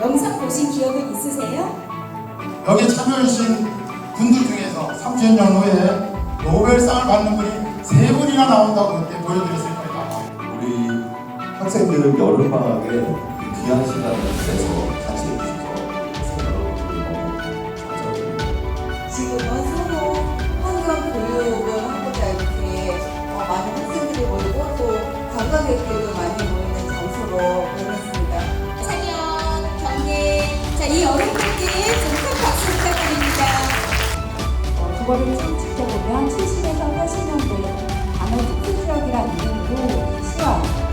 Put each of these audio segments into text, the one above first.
영상 보신 기억은 있으세요? 여기 참여해주신 분들 중에서 30년 후에 노벨상을 받는 분이 세 분이나 나온다고 그때 보여드렸을 겁니다. 우리 학생들 여름방학에 이 귀한 시간을 내서 어, 그거를 쭉 지켜보면 70에서 80년대 단어 특수 지역이라는 이름으로 이 시와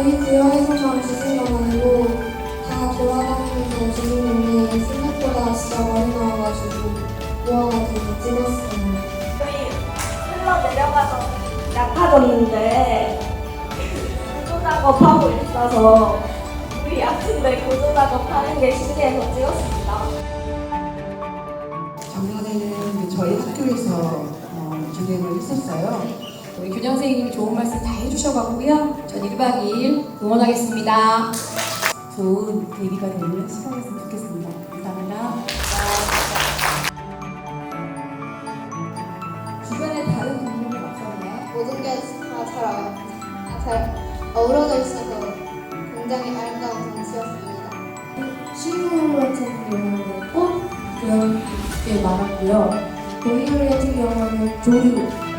있어서 저희 구역에서만 주신 건 아니고 다 돌아다니면서 주민분이 생각보다 진짜 많이 나와가지고 모아가 되게 찍었어요. 저희 흘러 내려가서 약화졌는데 구조 작업하고 있어서 우리 아침에 구조 작업하는 게 신기해서 찍었습니다. 작년에는 저희 학교에서 어, 진행을 했었어요. 우리 교장 선생님이 좋은 말씀 다 해주셔가지고요. 전 1박 2일 응원하겠습니다. 좋은 대비가 되는 시간이었으면 좋겠습니다. 감사합니다. 주변에 다른 동물이 없었나요? 모든 게다잘 어우러져 있어서 굉장히 아름다운 동시였습니다. 식물 같은 경우는 꽃 그런 게 많았고요. 동물 같은 경우는 조류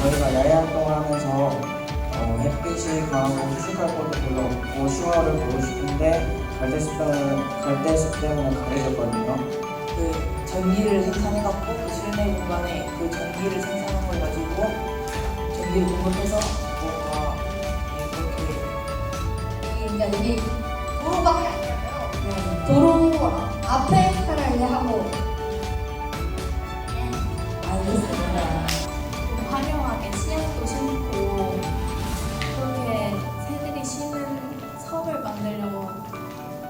저희가 야외 활동을 하면서 어, 햇빛이 강하고 휴식할 곳도 별로 없고 슈화를 보고 싶은데 갈대숲 때문에, 갈대숲 때문에 가려졌거든요. 그 전기를 생산해갖고 그 실내 공간에 그 전기를 생산한 걸 가지고 전기를 공급해서 뭔가 이렇게 그러니까 이게 도로밖에 아니라요. 도로 앞에 심고 그렇게 새들이 쉬는 섭을 만들려고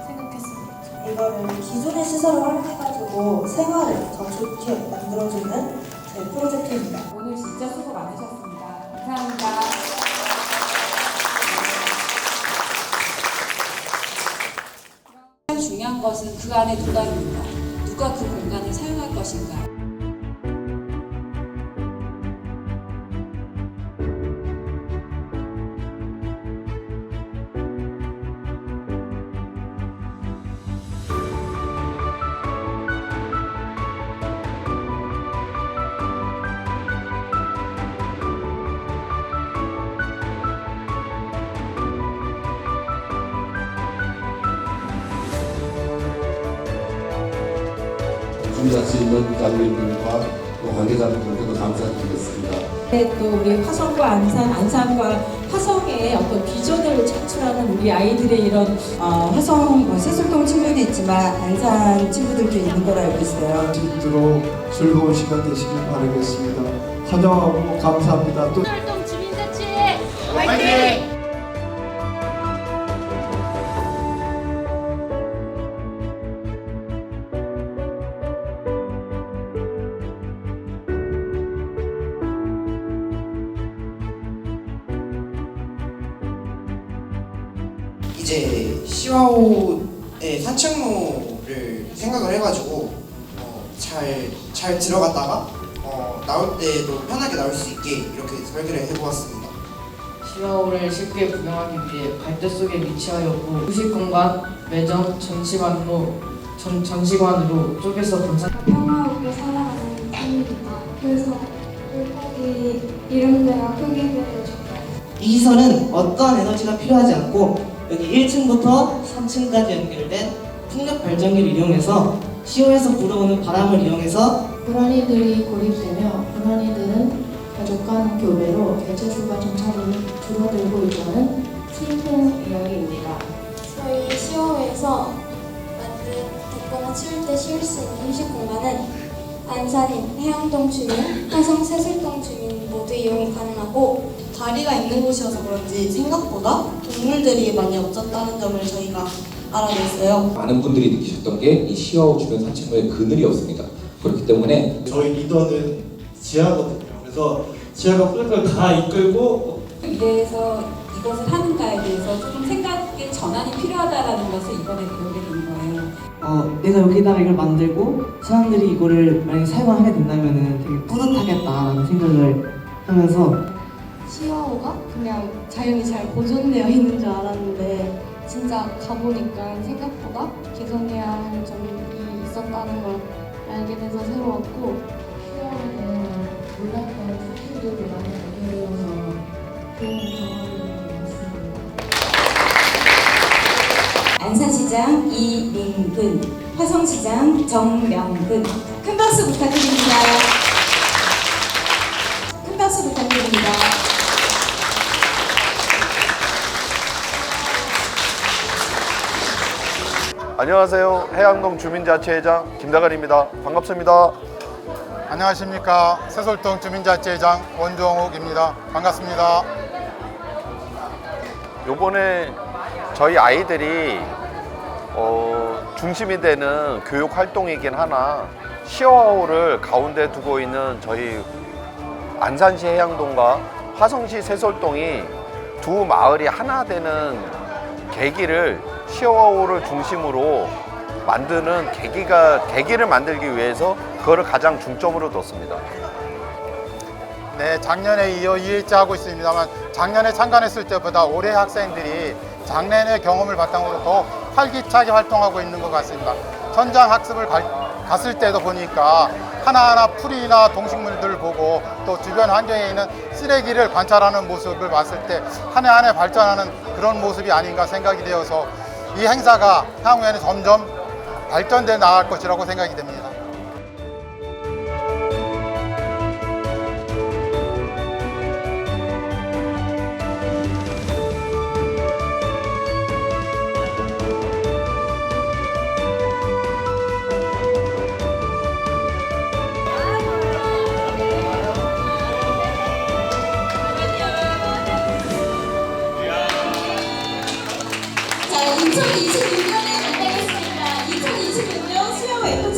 생각했습니다. 이거를 기존의 시설을 활용해가지고 생활을 더 좋게 만들어주는 제 프로젝트입니다. 오늘 진짜 수고 많으셨습니다. 감사합니다. 중요한 것은 그 안에 누가 있는가, 누가 그 공간을 사용할 것인가. 준비할 수 있는 장님들과 또 관계자분들께도 감사드리겠습니다. 네, 또 우리 화성과 안산, 안산과 화성의 어떤 비전을 창출하는 우리 아이들의 이런 어, 화성 뭐 세술동 친구도 있지만 안산 친구들도 있는 걸 알고 있어요. 있도록 즐거운 시간 되시길 바라겠습니다. 환영하고 감사합니다. 또 활동 주민자치회 화이팅! 이제 시와오의 산책로를 생각을 해가지고 어, 잘, 잘 들어갔다가 어, 나올 때도 편하게 나올 수 있게 이렇게 설계를 해보았습니다. 시와호를 쉽게 구경하기 위해 발대 속에 위치하였고 후식 공간, 매점, 전시관으로 전, 전시관으로 쪼개서 감상 평화롭게 살아가는 편입니다. 그래서 물고기 이름대와 크기별로 적어요. 이 시설은 어떠한 에너지가 필요하지 않고 여기 1층부터 3층까지 연결된 풍력 발전기를 이용해서 시원에서 불어오는 바람을 이용해서 고라니들이 고립되며 고라니들은 가족간 교배로 개체수가 점차 줄어들고 있다는 슬픈 이야기입니다. 저희 시어회에서 만든 걷거나 치울 때 쉴 수 있는 휴식 공간은 안산인, 해양동 주민, 화성 세술동 주민 모두 이용이 가능하고 다리가 있는 곳이어서 그런지 생각보다 동물들이 많이 없었다는 점을 저희가 알아냈어요. 많은 분들이 느끼셨던 게 이 시와호 주변 산책로에 그늘이 없습니다. 그렇기 때문에 저희 리더는 지하거든요. 그래서 지하가 뿔뿔 다 이끌고 이래서 이것을 하는가에 대해서 조금 생각의 전환이 필요하다라는 것을 이번에 배우게 된 거예요. 어, 내가 여기다가 이걸 만들고 사람들이 이거를 만약에 사용하게 된다면 되게 뿌듯하겠다라는 생각을 하면서 시어호가 그냥 자연이 잘 보존되어 있는 줄 알았는데 진짜 가보니까 생각보다 개선해야 할 점이 있었다는 걸 알게 돼서 새로웠고 시와호는 몰랐던 사실들을 많이 알게 되어서 좋은 경험이 안산시장 이민근, 화성시장 정명근. 큰 박수 부탁드립니다. 큰 박수 부탁드립니다. 안녕하세요. 해양동 주민자치회장 김다관입니다. 반갑습니다. 안녕하십니까 세솔동 주민자치회장 원종욱입니다. 반갑습니다. 요번에 저희 아이들이 어, 중심이 되는 교육 활동이긴 하나 시어하우를 가운데 두고 있는 저희 안산시 해양동과 화성시 세솔동이 두 마을이 하나 되는 계기를 시어하우를 중심으로 만드는 계기가 계기를 만들기 위해서 그거를 가장 중점으로 뒀습니다. 네, 작년에 이어 2일째 하고 있습니다만 작년에 참관했을 때보다 올해 학생들이 작년의 경험을 바탕으로 더 활기차게 활동하고 있는 것 같습니다. 현장 학습을 갈- 갔을 때도 보니까 하나하나 풀이나 동식물들을 보고 또 주변 환경에 있는 쓰레기를 관찰하는 모습을 봤을 때 한 해 한 해 발전하는 그런 모습이 아닌가 생각이 되어서 이 행사가 향후에는 점점 발전돼 나갈 것이라고 생각이 됩니다. 2026년에 만나겠습니다. 2026년 수요 외국